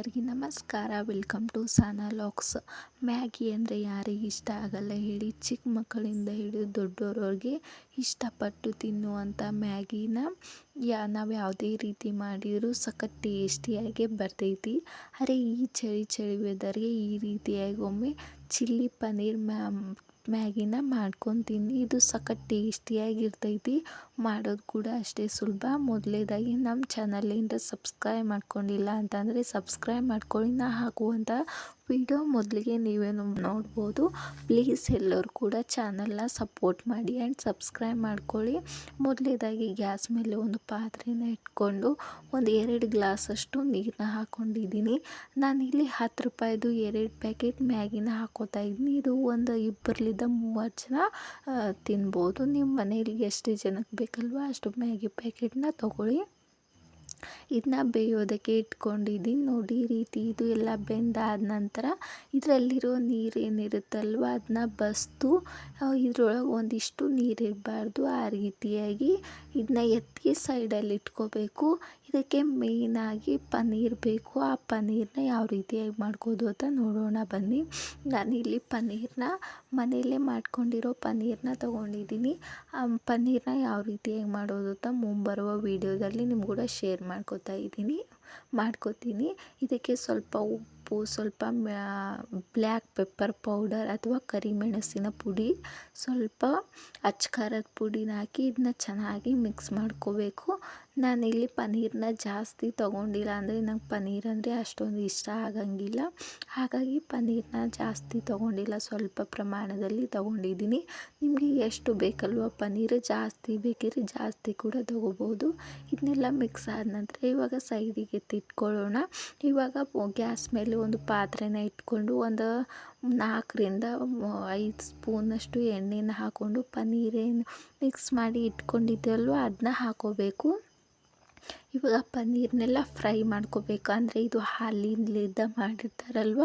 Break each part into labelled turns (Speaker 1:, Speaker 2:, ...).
Speaker 1: ಎಲ್ಲರಿಗೂ ನಮಸ್ಕಾರ. Welcome to Sana ಲಾಕ್ಸ್. ಮ್ಯಾಗಿ ಅಂದರೆ ಯಾರಿಗೆ ಇಷ್ಟ ಆಗಲ್ಲ ಹೇಳಿ ಚಿಕ್ಕ ಮಕ್ಕಳಿಂದ ಹಿಡಿದು ದೊಡ್ಡೋರವ್ರಿಗೆ ಇಷ್ಟಪಟ್ಟು ತಿನ್ನುವಂಥ ಮ್ಯಾಗಿನ ಯಾ, ನಾವು ಯಾವುದೇ ರೀತಿ ಮಾಡಿದರೂ ಸಖತ್ ಟೇಸ್ಟಿಯಾಗಿ ಬರ್ತೈತಿ. ಅರೆ, ಈ ಚಳಿ ಚಳಿ ವೆದರ್ಗೆ ಈ ರೀತಿಯಾಗಿ ಒಮ್ಮೆ ಚಿಲ್ಲಿ ಪನ್ನೀರ್ ಮ್ಯಾ, ಮ್ಯಾಗಿನ ಮಾಡ್ಕೊಂಡು ತಿನ್ನಿ. ಇದು ಸಖತ್ ಟೇಸ್ಟಿಯಾಗಿರ್ತೈತಿ. ಮಾಡೋದು ಕೂಡ ಅಷ್ಟೇ ಸುಲಭ. ಮೊದಲೇದಾಗಿ ನಮ್ಮ ಚಾನಲಿಂದ ಸಬ್ಸ್ಕ್ರೈಬ್ ಮಾಡ್ಕೊಂಡಿಲ್ಲ ಅಂತಂದರೆ ಸಬ್ಸ್ಕ್ರೈಬ್ ಮಾಡ್ಕೊಳ್ಳಿ. ನಾ ಹಾಕುವಂಥ ವಿಡಿಯೋ ಮೊದಲಿಗೆ ನೀವೇನು ನೋಡ್ಬೋದು. ಪ್ಲೀಸ್ ಎಲ್ಲರೂ ಕೂಡ ಚಾನಲ್ನ ಸಪೋರ್ಟ್ ಮಾಡಿ ಆ್ಯಂಡ್ ಸಬ್ಸ್ಕ್ರೈಬ್ ಮಾಡ್ಕೊಳ್ಳಿ. ಮೊದಲೇದಾಗಿ ಗ್ಯಾಸ್ ಮೇಲೆ ಒಂದು ಪಾತ್ರೆನ ಇಟ್ಕೊಂಡು ಒಂದು ಎರಡು ಗ್ಲಾಸಷ್ಟು ನೀರನ್ನ ಹಾಕ್ಕೊಂಡಿದ್ದೀನಿ ನಾನಿಲ್ಲಿ ಹತ್ತು ರೂಪಾಯಿದು ಎರಡು ಪ್ಯಾಕೆಟ್ ಮ್ಯಾಗಿನ ಹಾಕೋತಾ ಇದ್ದೀನಿ. ಇದು ಒಂದು ಇಬ್ಬರಲಿದ್ದ ಮೂವತ್ತು ಜನ ತಿನ್ಬೋದು. ನಿಮ್ಮ ಮನೆಯಲ್ಲಿ ಎಷ್ಟು ಜನಕ್ಕೆ ಬೇಕಲ್ವ ಅಷ್ಟು ಮ್ಯಾಗಿ ಪ್ಯಾಕೆಟ್ನ ತೊಗೊಳ್ಳಿ. ಇದನ್ನ ಬೇಯೋದಕ್ಕೆ ಇಟ್ಕೊಂಡಿದ್ದೀನಿ ನೋಡಿ ಈ ರೀತಿ ಇದು ಎಲ್ಲ ಬೆಂದಾದ ನಂತರ ಇದರಲ್ಲಿರೋ ನೀರು ಏನಿರುತ್ತಲ್ವ ಅದನ್ನ ಬಸಿದು ಇದರೊಳಗೆ ಒಂದಿಷ್ಟು ನೀರಿರಬಾರ್ದು. ಆ ರೀತಿಯಾಗಿ ಇದನ್ನ ಎತ್ತಿ ಸೈಡಲ್ಲಿ ಇಟ್ಕೋಬೇಕು. ಇದಕ್ಕೆ ಮೇಯ್ನಾಗಿ ಪನ್ನೀರ್ ಬೇಕು. ಆ ಪನ್ನೀರನ್ನ ಯಾವ ರೀತಿಯಾಗಿ ಮಾಡ್ಕೋದು ಅಂತ ನೋಡೋಣ ಬನ್ನಿ. ನಾನಿಲ್ಲಿ ಪನ್ನೀರನ್ನ ಮನೆಯಲ್ಲೇ ಮಾಡ್ಕೊಂಡಿರೋ ಪನ್ನೀರನ್ನ ತೊಗೊಂಡಿದ್ದೀನಿ. ಪನ್ನೀರನ್ನ ಯಾವ ರೀತಿಯಾಗಿ ಮಾಡೋದು ಅಂತ ಮುಂಬರುವ ವೀಡಿಯೋದಲ್ಲಿ ನಿಮ್ಗೆ ಕೂಡ ಶೇರ್ ಮಾಡ್ಕೋತಾ ಇದ್ದೀನಿ ಮಾಡ್ಕೋತೀನಿ. ಇದಕ್ಕೆ ಸ್ವಲ್ಪ ಉಪ್ಪು ಸ್ವಲ್ಪ ಬ್ಲ್ಯಾಕ್ ಪೆಪ್ಪರ್ ಪೌಡರ್ ಅಥವಾ ಕರಿಮೆಣಸಿನ ಪುಡಿ, ಸ್ವಲ್ಪ ಅಚ್ಚಖಾರದ ಪುಡಿನ ಹಾಕಿ ಇದನ್ನ ಚೆನ್ನಾಗಿ ಮಿಕ್ಸ್ ಮಾಡ್ಕೋಬೇಕು. ನಾನಿಲ್ಲಿ ಪನ್ನೀರನ್ನ ಜಾಸ್ತಿ ತೊಗೊಂಡಿಲ್ಲ ಅಂದರೆ ನಂಗೆ ಪನ್ನೀರ್ ಅಂದರೆ ಅಷ್ಟೊಂದು ಇಷ್ಟ ಆಗಂಗಿಲ್ಲ. ಹಾಗಾಗಿ ಪನ್ನೀರನ್ನ ಜಾಸ್ತಿ ತೊಗೊಂಡಿಲ್ಲ, ಸ್ವಲ್ಪ ಪ್ರಮಾಣದಲ್ಲಿ ತೊಗೊಂಡಿದ್ದೀನಿ. ನಿಮಗೆ ಎಷ್ಟು ಬೇಕಲ್ವ ಪನ್ನೀರ್ ಜಾಸ್ತಿ ಬೇಕಿದ್ರೆ ಜಾಸ್ತಿ ಕೂಡ ತೊಗೋಬೋದು. ಇದನ್ನೆಲ್ಲ ಮಿಕ್ಸ್ ಆದ ನಂತರ ಇವಾಗ ಸೈಡಿಗೆ ತಿಟ್ಕೊಳ್ಳೋಣ ಇವಾಗ ಗ್ಯಾಸ್ ಮೇಲೆ ಒಂದು ಪಾತ್ರೆನ ಇಟ್ಕೊಂಡು ಒಂದು ನಾಲ್ಕರಿಂದ ಐದು ಸ್ಪೂನಷ್ಟು ಎಣ್ಣೆನ ಹಾಕ್ಕೊಂಡು ಪನ್ನೀರೇನು ಮಿಕ್ಸ್ ಮಾಡಿ ಇಟ್ಕೊಂಡಿದ್ದೆವಲ್ವ ಅದನ್ನ ಹಾಕೋಬೇಕು. ಇವಾಗ ಪನ್ನೀರ್ನೆಲ್ಲ ಫ್ರೈ ಮಾಡ್ಕೋಬೇಕು. ಅಂದರೆ ಇದು ಹಾಲಿನಿಂದ ಮಾಡಿರ್ತಾರಲ್ವ?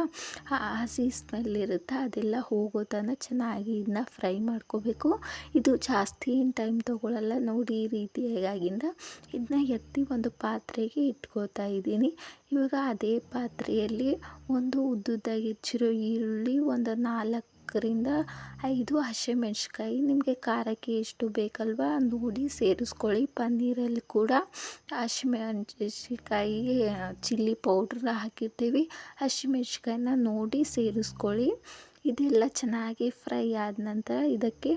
Speaker 1: ಆ ಹಸಿ ಸ್ಮೆಲ್ ಇರುತ್ತೆ ಅದೆಲ್ಲ ಹೋಗೋ ತನಕ ಚೆನ್ನಾಗಿ ಇದನ್ನ ಫ್ರೈ ಮಾಡ್ಕೋಬೇಕು. ಇದು ಜಾಸ್ತಿ ಏನು ಟೈಮ್ ತೊಗೊಳಲ್ಲ. ನೋಡಿ ಈ ರೀತಿಯಾಗಿಂದ ಇದನ್ನ ಎತ್ತಿ ಒಂದು ಪಾತ್ರೆಗೆ ಇಟ್ಕೋತಾ ಇದ್ದೀನಿ. ಇವಾಗ ಅದೇ ಪಾತ್ರೆಯಲ್ಲಿ ಒಂದು ಉದ್ದುದ್ದಾಗಿ ಹೆಚ್ಚಿರೋ ಈರುಳ್ಳಿ ಒಂದು ನಾಲ್ಕು ನಾಲ್ಕರಿಂದ ಐದು ಹಸಿಮೆಣ್ಸಿಕಾಯಿ ನಿಮಗೆ ಖಾರಕ್ಕೆ ಎಷ್ಟು ಬೇಕಲ್ವ ನೋಡಿ ಸೇರಿಸ್ಕೊಳ್ಳಿ. ಪನ್ನೀರಲ್ಲಿ ಕೂಡ ಹಸಿಮೆಣ್ಸಿಕಾಯಿ ಚಿಲ್ಲಿ ಪೌಡ್ರ್ ಹಾಕಿರ್ತೀವಿ. ಹಸಿಮೆಣ್ಸಿಕಾಯಿನ ನೋಡಿ ಸೇರಿಸ್ಕೊಳ್ಳಿ. ಇದೆಲ್ಲ ಚೆನ್ನಾಗಿ ಫ್ರೈ ಆದ ನಂತರ ಇದಕ್ಕೆ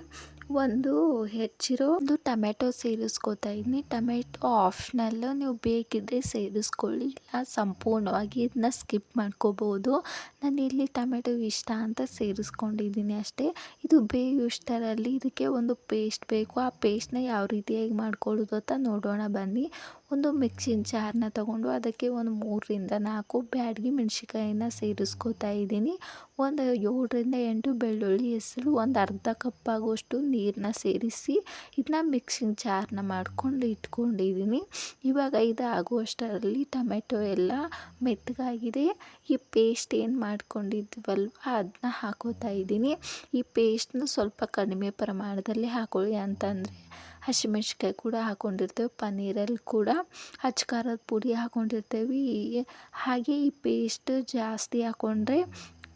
Speaker 1: ಒಂದು ಹೆಚ್ಚಿರೋ ಒಂದು ಟೊಮೆಟೊ ಸೇರಿಸ್ಕೊತಾ ಇದ್ದೀನಿ. ಟೊಮೆಟೊ ಆಪ್ಷನಲ್ಲು ನೀವು ಬೇಕಿದ್ದರೆ ಸೇರಿಸ್ಕೊಳ್ಳಿ, ಇಲ್ಲ ಸಂಪೂರ್ಣವಾಗಿ ಇದನ್ನ ಸ್ಕಿಪ್ ಮಾಡ್ಕೋಬೋದು. ನಾನು ಇಲ್ಲಿ ಟೊಮೆಟೊ ಇಷ್ಟ ಅಂತ ಸೇರಿಸ್ಕೊಂಡಿದ್ದೀನಿ ಅಷ್ಟೇ. ಇದು ಬೇಯುಷ್ಟರಲ್ಲಿ ಇದಕ್ಕೆ ಒಂದು ಪೇಸ್ಟ್ ಬೇಕು. ಆ ಪೇಸ್ಟ್ನ ಯಾವ ರೀತಿಯಾಗಿ ಮಾಡ್ಕೊಳ್ಳೋದು ಅಂತ ನೋಡೋಣ ಬನ್ನಿ. ಒಂದು ಮಿಕ್ಸಿನ ಜಾರನ್ನ ತಗೊಂಡು ಅದಕ್ಕೆ ಒಂದು ಮೂರರಿಂದ ನಾಲ್ಕು ಬ್ಯಾಡಗಿ ಮೆಣಸಿಕಾಯಿನ ಸೇರಿಸ್ಕೋತಾ ಇದ್ದೀನಿ. ಒಂದು ಏಳರಿಂದ ಎಂಟು ಬೆಳ್ಳುಳ್ಳಿ ಹೆಸರು, ಒಂದು ಅರ್ಧ ಕಪ್ ಆಗುವಷ್ಟು ನೀರನ್ನ ಸೇರಿಸಿ ಇದನ್ನ ಮಿಕ್ಸಿನ ಜಾರನ್ನ ಮಾಡ್ಕೊಂಡು ಇಟ್ಕೊಂಡಿದ್ದೀನಿ. ಇವಾಗ ಇದು ಆಗುವಷ್ಟರಲ್ಲಿ ಟೊಮೆಟೊ ಎಲ್ಲ ಮೆತ್ತಗಾಗಿದೆ. ಈ ಪೇಸ್ಟ್ ಏನು ಮಾಡ್ಕೊಂಡಿದ್ವಲ್ವ ಅದನ್ನ ಹಾಕೋತಾ ಇದ್ದೀನಿ. ಈ ಪೇಸ್ಟ್ನ ಸ್ವಲ್ಪ ಕಡಿಮೆ ಪ್ರಮಾಣದಲ್ಲಿ ಹಾಕೊಳ್ಳಿ ಅಂತಂದರೆ ಹಸಿಮೆಣ್ಸಿಕಾಯಿ ಕೂಡ ಹಾಕ್ಕೊಂಡಿರ್ತೇವೆ ಪನ್ನೀರಲ್ಲಿ ಕೂಡ ಖಾರದ ಪುಡಿ ಹಾಕ್ಕೊಂಡಿರ್ತೇವೆ ಹಾಗೆ ಈ ಪೇಸ್ಟ್ ಜಾಸ್ತಿ ಹಾಕ್ಕೊಂಡ್ರೆ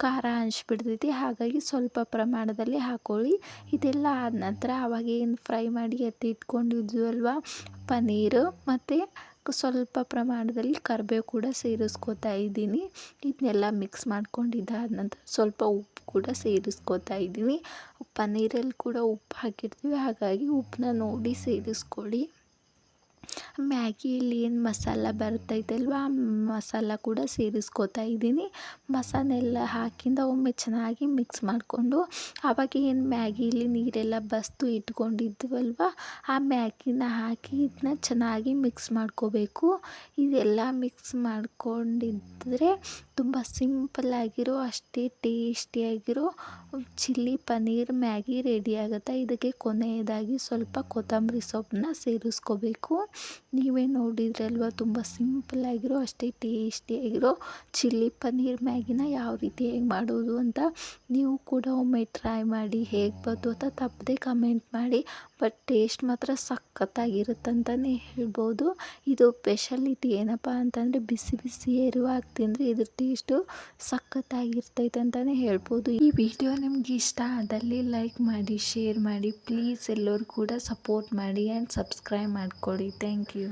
Speaker 1: ಖಾರ ಅನಿಸ್ಬಿಡ್ತೈತಿ. ಹಾಗಾಗಿ ಸ್ವಲ್ಪ ಪ್ರಮಾಣದಲ್ಲಿ ಹಾಕ್ಕೊಳ್ಳಿ ಇದೆಲ್ಲ ಆದ ನಂತರ ಅವಾಗೇನು ಫ್ರೈ ಮಾಡಿ ಎತ್ತಿ ಇಟ್ಕೊಂಡಿದ್ವಲ್ವ ಪನ್ನೀರು ಮತ್ತು ಸ್ವಲ್ಪ ಪ್ರಮಾಣದಲ್ಲಿ ಕರಿಬೇವು ಕೂಡ ಸೇರಿಸ್ಕೊತಾ ಇದ್ದೀನಿ. ಇದನ್ನೆಲ್ಲ ಮಿಕ್ಸ್ ಮಾಡ್ಕೊಂಡಿದ್ದಾದ ನಂತರ ಸ್ವಲ್ಪ ಉಪ್ಪು ಕೂಡ ಸೇರಿಸ್ಕೊತಾ ಇದ್ದೀನಿ. ಪನ್ನೀರಲ್ಲಿ ಕೂಡ ಉಪ್ಪು ಹಾಕಿರ್ತೀವಿ. ಹಾಗಾಗಿ ಉಪ್ಪನ್ನ ನೋಡಿ ಸೇರಿಸ್ಕೊಳ್ಳಿ. ಮ್ಯಾಗಿಯಲ್ಲಿ ಏನು ಮಸಾಲ ಬರ್ತೈತಲ್ವ? ಆ ಮಸಾಲ ಕೂಡ ಸೇರಿಸ್ಕೊತಾ ಇದ್ದೀನಿ. ಮಸಾಲೆಲ್ಲ ಹಾಕಿಂದ ಒಮ್ಮೆ ಚೆನ್ನಾಗಿ ಮಿಕ್ಸ್ ಮಾಡಿಕೊಂಡು, ಆವಾಗ ಏನು ಮ್ಯಾಗಿಯಲ್ಲಿ ನೀರೆಲ್ಲ ಬಸ್ತು ಇಟ್ಕೊಂಡಿದ್ವಲ್ವ? ಆ ಮ್ಯಾಗಿನ ಹಾಕಿ ಇದನ್ನ ಚೆನ್ನಾಗಿ ಮಿಕ್ಸ್ ಮಾಡ್ಕೋಬೇಕು. ಇದೆಲ್ಲ ಮಿಕ್ಸ್ ಮಾಡ್ಕೊಂಡಿದ್ದರೆ ತುಂಬ ಸಿಂಪಲ್ಲಾಗಿರೋ, ಅಷ್ಟೇ ಟೇಸ್ಟಿಯಾಗಿರೋ ಚಿಲ್ಲಿ ಪನ್ನೀರ್ ಮ್ಯಾಗಿ ರೆಡಿ ಆಗುತ್ತೆ. ಇದಕ್ಕೆ ಕೊನೆಯದಾಗಿ ಸ್ವಲ್ಪ ಕೊತ್ತಂಬರಿ ಸೊಪ್ಪನ್ನ ಸೇರಿಸ್ಕೋಬೇಕು. ನೀವೇ ನೋಡಿದ್ರಲ್ವ, ತುಂಬ ಸಿಂಪಲ್ಲಾಗಿರೋ, ಅಷ್ಟೇ ಟೇಸ್ಟಿಯಾಗಿರೋ ಚಿಲ್ಲಿ ಪನ್ನೀರ್ ಮ್ಯಾಗಿನ ಯಾವ ರೀತಿ ಹೇಗೆ ಮಾಡೋದು ಅಂತ ನೀವು ಕೂಡ ಒಮ್ಮೆ ಟ್ರೈ ಮಾಡಿ ಹೇಗೆ ಬಂತು ಅಂತ ತಪ್ಪದೆ ಕಮೆಂಟ್ ಮಾಡಿ. ಬಟ್ ಟೇಸ್ಟ್ ಮಾತ್ರ ಸಖತ್ತಾಗಿರುತ್ತಂತಲೇ ಹೇಳ್ಬೋದು. ಇದು ಸ್ಪೆಷಾಲಿಟಿ ಏನಪ್ಪ ಅಂತಂದರೆ, ಬಿಸಿ ಬಿಸಿ ಇರುವಾಗ ತಿಂದರೆ ಇದ್ರ ಟೇಸ್ಟು ಸಖತ್ತಾಗಿರ್ತೈತೆ ಅಂತಲೇ ಹೇಳ್ಬೋದು. ಈ ವಿಡಿಯೋ ನಿಮ್ಗೆ ಇಷ್ಟ ಆದಲ್ಲಿ ಲೈಕ್ ಮಾಡಿ, ಶೇರ್ ಮಾಡಿ, ಪ್ಲೀಸ್ ಎಲ್ಲರೂ ಕೂಡ ಸಪೋರ್ಟ್ ಮಾಡಿ ಆ್ಯಂಡ್ ಸಬ್ಸ್ಕ್ರೈಬ್ ಮಾಡ್ಕೊಳ್ಳಿ ಥ್ಯಾಂಕ್ ಯು.